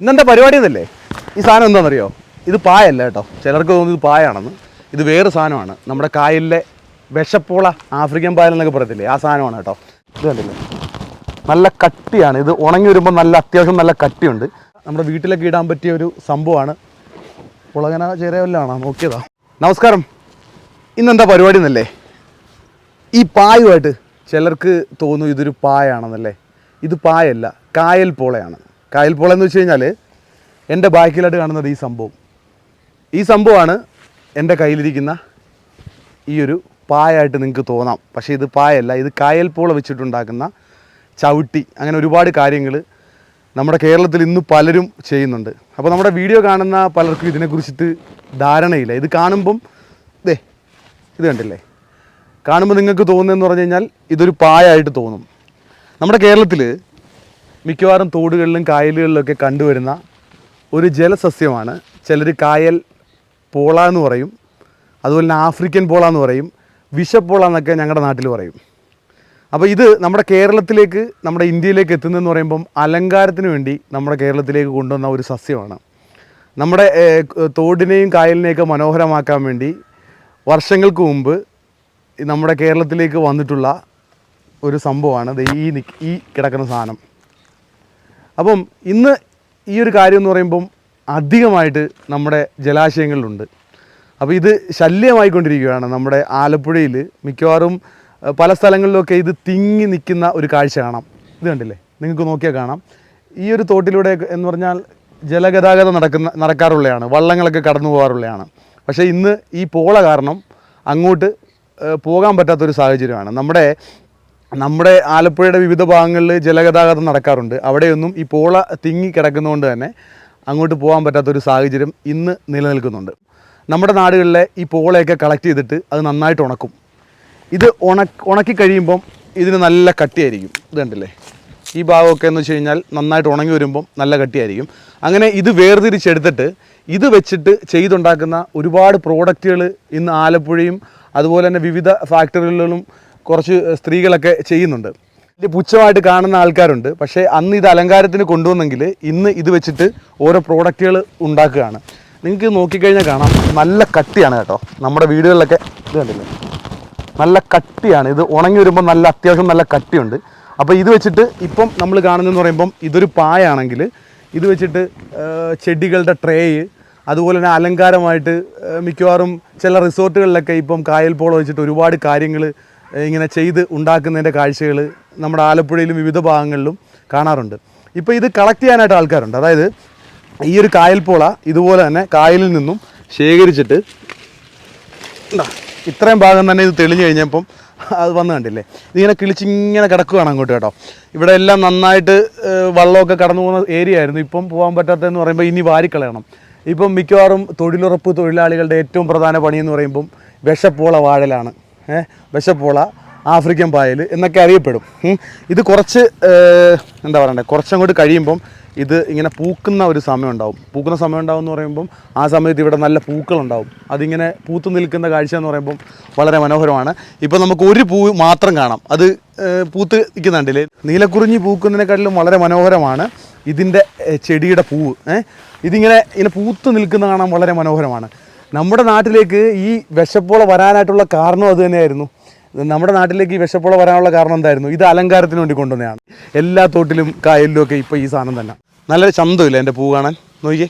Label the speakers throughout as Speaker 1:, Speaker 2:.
Speaker 1: ഇന്നെന്താ പരിപാടി ഇതല്ലേ ഈ സാധനം എന്താണെന്നറിയോ? ഇത് പായല്ല കേട്ടോ. ചിലർക്ക് തോന്നുന്നത് പായാണെന്ന്. ഇത് വേറെ സാധനമാണ്. നമ്മുടെ കായലിലെ വിഷപ്പോള ആഫ്രിക്കൻ പായൽ എന്നൊക്കെ പറയത്തില്ലേ? ആ സാധനമാണ് കേട്ടോ. ഇത് കണ്ടില്ലേ? നല്ല കട്ടിയാണ്. ഇത് ഉണങ്ങി വരുമ്പോൾ നല്ല അത്യാവശ്യം നല്ല കട്ടിയുണ്ട്. നമ്മുടെ വീട്ടിലൊക്കെ ഇടാൻ പറ്റിയ ഒരു സംഭവമാണ്. പുളകന ചേരവല്ലാണോ? നോക്കിയതാ. നമസ്കാരം. ഇന്നെന്താ പരിപാടി എന്നല്ലേ? ഈ പായുമായിട്ട് ചിലർക്ക് തോന്നും ഇതൊരു പായാണെന്നല്ലേ? ഇത് പായല്ല കായൽ പോളയാണ്. കായൽ പോള എന്ന് വെച്ച് കഴിഞ്ഞാൽ എന്റെ ബാക്കിലായിട്ട് കാണുന്നത് ഈ സംഭവം. ഈ സംഭവമാണ് എന്റെ കയ്യിലിരിക്കുന്ന ഈ ഒരു പായായിട്ട് നിങ്ങൾക്ക് തോന്നാം. പക്ഷേ ഇത് പായല്ല ഇത് കായൽ പോള വെച്ചിട്ടുണ്ടാക്കുന്ന ചവിട്ടി. അങ്ങനെ ഒരുപാട് കാര്യങ്ങൾ നമ്മുടെ കേരളത്തിൽ ഇന്ന് പലരും ചെയ്യുന്നുണ്ട്. അപ്പോൾ നമ്മുടെ വീഡിയോ കാണുന്ന പലർക്കും ഇതിനെക്കുറിച്ചിട്ട് ധാരണയില്ല. ഇത് കാണുമ്പം ദേ ഇത് കണ്ടില്ലേ? കാണുമ്പോൾ നിങ്ങൾക്ക് തോന്നുന്നതെന്ന് പറഞ്ഞു കഴിഞ്ഞാൽ ഇതൊരു പായായിട്ട് തോന്നും. നമ്മുടെ കേരളത്തിൽ മിക്കവാറും തോടുകളിലും കായലുകളിലൊക്കെ കണ്ടുവരുന്ന ഒരു ജലസസ്യമാണ്. ചിലർ കായൽ പോള എന്ന് പറയും. അതുപോലെ തന്നെ ആഫ്രിക്കൻ പോള എന്ന് പറയും. വിഷപ്പോള എന്നൊക്കെ ഞങ്ങളുടെ നാട്ടിൽ പറയും. അപ്പോൾ ഇത് നമ്മുടെ കേരളത്തിലേക്ക് നമ്മുടെ ഇന്ത്യയിലേക്ക് എത്തുന്നതെന്ന് പറയുമ്പം അലങ്കാരത്തിന് വേണ്ടി നമ്മുടെ കേരളത്തിലേക്ക് കൊണ്ടുവന്ന ഒരു സസ്യമാണ്. നമ്മുടെ തോടിനെയും കായലിനെയൊക്കെ മനോഹരമാക്കാൻ വേണ്ടി വർഷങ്ങൾക്ക് മുമ്പ് നമ്മുടെ കേരളത്തിലേക്ക് വന്നിട്ടുള്ള ഒരു സംഭവമാണ് ഈ ഈ കിടക്കുന്ന സാധനം. അപ്പം ഇന്ന് ഈ ഒരു കാര്യം എന്ന് പറയുമ്പം അധികമായിട്ട് നമ്മുടെ ജലാശയങ്ങളിലുണ്ട്. അപ്പോൾ ഇത് ശല്യമായിക്കൊണ്ടിരിക്കുകയാണ് നമ്മുടെ ആലപ്പുഴയിൽ മിക്കവാറും പല സ്ഥലങ്ങളിലൊക്കെ ഇത് തിങ്ങി നിൽക്കുന്ന ഒരു കാഴ്ച കാണാം. ഇത് കണ്ടില്ലേ? നിങ്ങൾക്ക് നോക്കിയാൽ കാണാം. ഈ ഒരു തോട്ടിലൂടെ എന്ന് പറഞ്ഞാൽ ജലഗതാഗതം നടക്കുന്ന നടക്കാറുള്ളതാണ് വള്ളങ്ങളൊക്കെ കടന്നു പോകാറുള്ളതാണ് പക്ഷേ ഇന്ന് ഈ പോള കാരണം അങ്ങോട്ട് പോകാൻ പറ്റാത്തൊരു സാഹചര്യമാണ്. നമ്മുടെ നമ്മുടെ ആലപ്പുഴയുടെ വിവിധ ഭാഗങ്ങളിൽ ജലഗതാഗതം നടക്കാറുണ്ട്. അവിടെയൊന്നും ഈ പോള തിങ്ങി കിടക്കുന്നതുകൊണ്ട് തന്നെ അങ്ങോട്ട് പോകാൻ പറ്റാത്തൊരു സാഹചര്യം ഇന്ന് നിലനിൽക്കുന്നുണ്ട്. നമ്മുടെ നാടുകളിലെ ഈ പോളയൊക്കെ കളക്ട് ചെയ്തിട്ട് അത് നന്നായിട്ട് ഉണക്കും. ഇത് ഉണക്ക് ഉണക്കി കഴിയുമ്പം ഇതിന് നല്ല കട്ടിയായിരിക്കും. ഇത് കണ്ടില്ലേ? ഈ ഭാഗമൊക്കെ എന്ന് വെച്ച് കഴിഞ്ഞാൽ നന്നായിട്ട് ഉണങ്ങി വരുമ്പം നല്ല കട്ടിയായിരിക്കും. അങ്ങനെ ഇത് വേർതിരിച്ചെടുത്തിട്ട് ഇത് വെച്ചിട്ട് ചെയ്തുണ്ടാക്കുന്ന ഒരുപാട് പ്രോഡക്റ്റുകൾ ഇന്ന് ആലപ്പുഴയും അതുപോലെ തന്നെ വിവിധ ഫാക്ടറികളിലും കുറച്ച് സ്ത്രീകളൊക്കെ ചെയ്യുന്നുണ്ട്. വലിയ പുച്ഛമായിട്ട് കാണുന്ന ആൾക്കാരുണ്ട്. പക്ഷേ അന്ന് ഇത് അലങ്കാരത്തിന് കൊണ്ടുവന്നെങ്കിൽ ഇന്ന് ഇത് വെച്ചിട്ട് ഓരോ പ്രോഡക്റ്റുകൾ ഉണ്ടാക്കുകയാണ്. നിങ്ങൾക്ക് നോക്കിക്കഴിഞ്ഞാൽ കാണാം. നല്ല കട്ടിയാണ് കേട്ടോ. നമ്മുടെ വീടുകളിലൊക്കെ ഇത് കണ്ടില്ലേ? നല്ല കട്ടിയാണ്. ഇത് ഉണങ്ങി വരുമ്പോൾ നല്ല അത്യാവശ്യം നല്ല കട്ടിയുണ്ട്. അപ്പോൾ ഇത് വെച്ചിട്ട് ഇപ്പം നമ്മൾ കാണുന്നതെന്ന് പറയുമ്പം ഇതൊരു പായാണെങ്കിൽ ഇത് വെച്ചിട്ട് ചെടികളുടെ ട്രേയ് അതുപോലെ തന്നെ അലങ്കാരമായിട്ട് മിക്കവാറും ചില റിസോർട്ടുകളിലൊക്കെ ഇപ്പം കായൽ പോള വെച്ചിട്ട് ഒരുപാട് കാര്യങ്ങൾ ഇങ്ങനെ ചെയ്ത് ഉണ്ടാക്കുന്നതിന്റെ കാഴ്ചകൾ നമ്മുടെ ആലപ്പുഴയിലും വിവിധ ഭാഗങ്ങളിലും കാണാറുണ്ട്. ഇപ്പോൾ ഇത് കളക്ട് ചെയ്യാനായിട്ട് ആൾക്കാരുണ്ട്. അതായത് ഈ ഒരു കായൽപ്പോള പോള ഇതുപോലെ തന്നെ കായലിൽ നിന്നും ശേഖരിച്ചിട്ട് ഇതാ, ഇത്രയും ഭാഗം തന്നെ ഇത് തെളിഞ്ഞു കഴിഞ്ഞപ്പം അത് വന്നു കണ്ടില്ലേ? ഇതിങ്ങനെ കിളിച്ചിങ്ങനെ കിടക്കുകയാണ് അങ്ങോട്ട് കേട്ടോ. ഇവിടെ എല്ലാം നന്നായിട്ട് വള്ളമൊക്കെ കടന്നു പോകുന്ന ഏരിയ ആയിരുന്നു. ഇപ്പം പോകാൻ പറ്റാത്തതെന്ന് പറയുമ്പോൾ ഇനി വാരിക്കളയണം. ഇപ്പം മിക്കവാറും തൊഴിലുറപ്പ് തൊഴിലാളികളുടെ ഏറ്റവും പ്രധാന പണി എന്ന് പറയുമ്പം വിഷപ്പോള വാഴലാണ്. ഏഹ് വിഷപ്പോള ആഫ്രിക്കൻ പായൽ എന്നൊക്കെ അറിയപ്പെടും. ഇത് കുറച്ച് എന്താ പറയണ്ടേ കുറച്ചങ്ങോട്ട് കഴിയുമ്പം ഇത് ഇങ്ങനെ പൂക്കുന്ന ഒരു സമയം ഉണ്ടാവും. പൂക്കുന്ന സമയം ഉണ്ടാവും എന്ന് പറയുമ്പം ആ സമയത്ത് ഇവിടെ നല്ല പൂക്കളുണ്ടാവും. അതിങ്ങനെ പൂത്തു നിൽക്കുന്ന കാഴ്ച എന്ന് പറയുമ്പം വളരെ മനോഹരമാണ്. ഇപ്പം നമുക്ക് ഒരു പൂ മാത്രം കാണാം. അത് പൂത്ത് നിൽക്കുന്നുണ്ടല്ലേ? നീലക്കുറിഞ്ഞി പൂക്കുന്നതിനെക്കാട്ടിലും വളരെ മനോഹരമാണ് ഇതിന്റെ ചെടിയുടെ പൂവ്. ഇതിങ്ങനെ ഇങ്ങനെ പൂത്ത് നിൽക്കുന്ന കാണാൻ വളരെ മനോഹരമാണ്. നമ്മുടെ നാട്ടിലേക്ക് ഈ വിശപ്പോള വരാനായിട്ടുള്ള കാരണം അത് തന്നെയായിരുന്നു. നമ്മുടെ നാട്ടിലേക്ക് ഈ വിശപ്പോള വരാനുള്ള കാരണം എന്തായിരുന്നു? ഇത് അലങ്കാരത്തിന് വേണ്ടി കൊണ്ടുവന്നതാണ്. എല്ലാ തോട്ടിലും കായലിലും ഒക്കെ ഇപ്പോൾ ഈ സാധനം തന്നെ. നല്ലൊരു ചന്തമില്ല എന്റെ പൂ കാണാൻ? നോക്കിയേ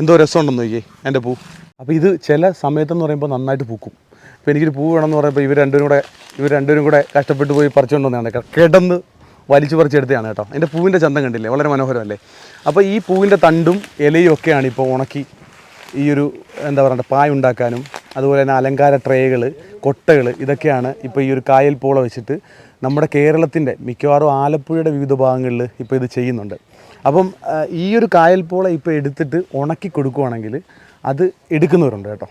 Speaker 1: എന്തോ രസമുണ്ടെന്ന് നോക്കിയേ എന്റെ പൂ. അപ്പോൾ ഇത് ചില സമയത്തെന്ന് പറയുമ്പോൾ നന്നായിട്ട് പൂക്കും. ഇപ്പോൾ എനിക്കൊരു പൂ വേണമെന്ന് പറയുമ്പോൾ ഇവർ രണ്ടുപേരും കൂടെ ഇവർ രണ്ടുപേരും കൂടെ കഷ്ടപ്പെട്ട് പോയി പറിച്ചുകൊണ്ട് വന്നതാണ് കിടന്ന് വലിച്ചു പറിച്ചെടുത്തതാണ് കേട്ടോ. എന്റെ പൂവിന്റെ ചന്തം കണ്ടില്ലേ? വളരെ മനോഹരമല്ലേ? അപ്പോൾ ഈ പൂവിന്റെ തണ്ടും ഇലയും ഒക്കെയാണ് ഇപ്പോൾ ഉണക്കി ഈ ഒരു എന്താ പറയുക പായ ഉണ്ടാക്കാനും അതുപോലെ തന്നെ അലങ്കാര ട്രേകൾ കൊട്ടകൾ ഇതൊക്കെയാണ് ഇപ്പോൾ ഈ ഒരു കായൽ പോള വെച്ചിട്ട് നമ്മുടെ കേരളത്തിന്റെ മിക്കവാറും ആലപ്പുഴയുടെ വിവിധ ഭാഗങ്ങളിൽ ഇപ്പോൾ ഇത് ചെയ്യുന്നുണ്ട്. അപ്പം ഈ ഒരു കായൽ പോള ഇപ്പോൾ എടുത്തിട്ട് ഉണക്കി കൊടുക്കുവാണെങ്കിൽ അത് എടുക്കുന്നവരുണ്ട് കേട്ടോ.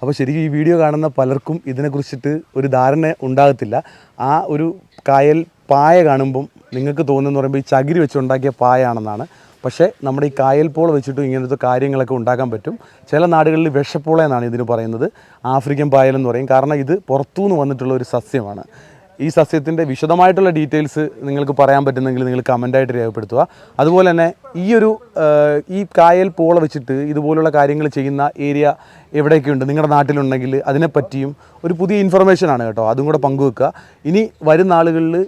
Speaker 1: അപ്പോൾ ശരിക്കും ഈ വീഡിയോ കാണുന്ന പലർക്കും ഇതിനെക്കുറിച്ചിട്ട് ഒരു ധാരണ ഉണ്ടാകത്തില്ല. ആ ഒരു കായൽ പായ കാണുമ്പം നിങ്ങൾക്ക് തോന്നുന്നു പറയുമ്പോൾ ഈ ചകിരി വെച്ചുണ്ടാക്കിയ പായാണെന്നാണ്. പക്ഷേ നമ്മുടെ ഈ കായൽ പോള വെച്ചിട്ടും ഇങ്ങനത്തെ കാര്യങ്ങളൊക്കെ ഉണ്ടാക്കാൻ പറ്റും. ചില നാടുകളിൽ വിഷപ്പോള എന്നാണ് ഇതിന് പറയുന്നത്. ആഫ്രിക്കൻ പായൽ എന്ന് പറയും. കാരണം ഇത് പുറത്തുനിന്ന് വന്നിട്ടുള്ള ഒരു സസ്യമാണ്. ഈ സസ്യത്തിന്റെ വിശദമായിട്ടുള്ള ഡീറ്റെയിൽസ് നിങ്ങൾക്ക് പറയാൻ പറ്റുന്നെങ്കിൽ നിങ്ങൾ കമന്റായിട്ട് രേഖപ്പെടുത്തുക. അതുപോലെ തന്നെ ഈ ഒരു ഈ കായൽ പോള വെച്ചിട്ട് ഇതുപോലുള്ള കാര്യങ്ങൾ ചെയ്യുന്ന ഏരിയ എവിടെയൊക്കെ ഉണ്ട് നിങ്ങളുടെ നാട്ടിലുണ്ടെങ്കിൽ അതിനെപ്പറ്റിയും ഒരു പുതിയ ഇൻഫർമേഷനാണ് കേട്ടോ. അതും കൂടെ പങ്കുവെക്കുക. ഇനി വരുന്ന ആളുകളിൽ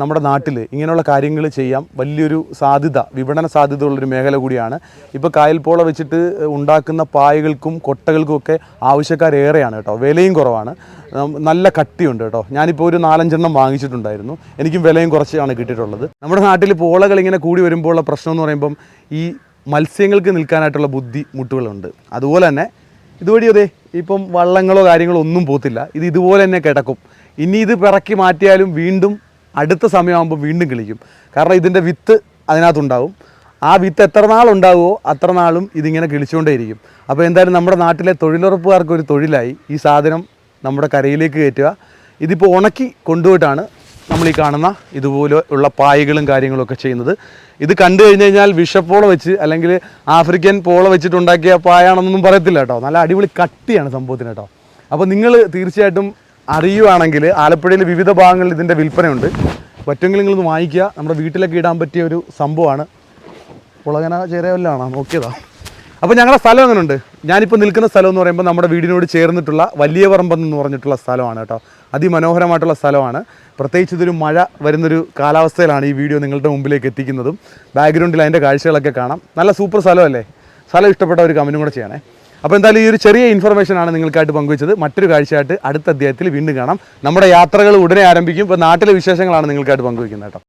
Speaker 1: നമ്മുടെ നാട്ടിൽ ഇങ്ങനെയുള്ള കാര്യങ്ങൾ ചെയ്യാം. വലിയൊരു സാധ്യത വിപണന സാധ്യത ഉള്ളൊരു മേഖല കൂടിയാണ്. ഇപ്പോൾ കായൽപ്പോള വെച്ചിട്ട് ഉണ്ടാക്കുന്ന പായകൾക്കും കൊട്ടകൾക്കും ഒക്കെ ആവശ്യക്കാരേറെയാണ് കേട്ടോ. വിലയും കുറവാണ്. നല്ല കട്ടിയുണ്ട് കേട്ടോ. ഞാനിപ്പോൾ ഒരു നാലഞ്ചെണ്ണം വാങ്ങിച്ചിട്ടുണ്ടായിരുന്നു. എനിക്കും വിലയും കുറച്ചാണ് കിട്ടിയിട്ടുള്ളത്. നമ്മുടെ നാട്ടിൽ പോളകൾ ഇങ്ങനെ കൂടി വരുമ്പോൾ ഉള്ള പ്രശ്നം എന്ന് പറയുമ്പം ഈ മത്സ്യങ്ങൾക്ക് നിൽക്കാനായിട്ടുള്ള ബുദ്ധിമുട്ടുകളുണ്ട് അതുപോലെ തന്നെ ഇതുവഴി അതെ ഇപ്പം വള്ളങ്ങളോ കാര്യങ്ങളോ ഒന്നും പോത്തില്ല. ഇത് ഇതുപോലെ തന്നെ കിടക്കും. ഇനി ഇത് പിറക്കി മാറ്റിയാലും വീണ്ടും അടുത്ത സമയമാകുമ്പോൾ വീണ്ടും കിളിക്കും. കാരണം ഇതിന്റെ വിത്ത് അതിനകത്തുണ്ടാവും. ആ വിത്ത് എത്ര നാളുണ്ടാവുമോ അത്ര നാളും ഇതിങ്ങനെ കിളിച്ചുകൊണ്ടേയിരിക്കും. അപ്പോൾ എന്തായാലും നമ്മുടെ നാട്ടിലെ തൊഴിലുറപ്പുകാർക്ക് ഒരു തൊഴിലായി ഈ സാധനം നമ്മുടെ കരയിലേക്ക് കയറ്റുക. ഇതിപ്പോൾ ഉണക്കി കൊണ്ടുപോയിട്ടാണ് നമ്മൾ ഈ കാണുന്ന ഇതുപോലെ ഉള്ള പായകളും കാര്യങ്ങളൊക്കെ ചെയ്യുന്നത്. ഇത് കണ്ടു കഴിഞ്ഞ് കഴിഞ്ഞാൽ വിഷപ്പോള വെച്ച് അല്ലെങ്കിൽ ആഫ്രിക്കൻ പോള വെച്ചിട്ടുണ്ടാക്കിയ പായാണെന്നൊന്നും പറയത്തില്ല കേട്ടോ. നല്ല അടിപൊളി കട്ടിയാണ് സംഭവത്തിന് കേട്ടോ. അപ്പോൾ നിങ്ങൾ തീർച്ചയായിട്ടും അറിയുവാണെങ്കിൽ ആലപ്പുഴയിൽ വിവിധ ഭാഗങ്ങളിൽ ഇതിന്റെ വിൽപ്പനയുണ്ട്. പറ്റുമെങ്കിൽ നിങ്ങളൊന്ന് വാങ്ങിക്കുക. നമ്മുടെ വീട്ടിലൊക്കെ ഇടാൻ പറ്റിയ ഒരു സംഭവമാണ്. പുളകന ചേരവല്ലാണോ? നോക്കിയതാ. അപ്പോൾ ഞങ്ങളുടെ സ്ഥലം എങ്ങനെയുണ്ട് ഞാനിപ്പോൾ നിൽക്കുന്ന സ്ഥലം എന്ന് പറയുമ്പോൾ നമ്മുടെ വീടിനോട് ചേർന്നിട്ടുള്ള വലിയ പറമ്പെന്ന് പറഞ്ഞിട്ടുള്ള സ്ഥലമാണ് കേട്ടോ. അതിമനോഹരമായിട്ടുള്ള സ്ഥലമാണ്. പ്രത്യേകിച്ച് ഇതൊരു മഴ വരുന്നൊരു കാലാവസ്ഥയിലാണ് ഈ വീഡിയോ നിങ്ങളുടെ മുമ്പിലേക്ക് എത്തിക്കുന്നതും. ബാക്ക്ഗ്രൗണ്ടിൽ അതിന്റെ കാഴ്ചകളൊക്കെ കാണാം. നല്ല സൂപ്പർ സ്ഥലമല്ലേ? സ്ഥലം ഇഷ്ടപ്പെട്ട ഒരു കമന്റും കൂടെ ചെയ്യണേ. അപ്പോൾ എന്തായാലും ഈ ഒരു ചെറിയ ഇൻഫർമേഷൻ ആണ് നിങ്ങൾക്കായിട്ട് പങ്കുവച്ചത്. മറ്റൊരു കാഴ്ചയായിട്ട് അടുത്ത അധ്യായത്തിൽ വീണ്ടും കാണാം. നമ്മുടെ യാത്രകൾ ഉടനെ ആരംഭിക്കും. ഇപ്പോൾ നാട്ടിലെ വിശേഷങ്ങളാണ് നിങ്ങൾക്കായിട്ട് പങ്കുവയ്ക്കുന്നത് കേട്ടോ.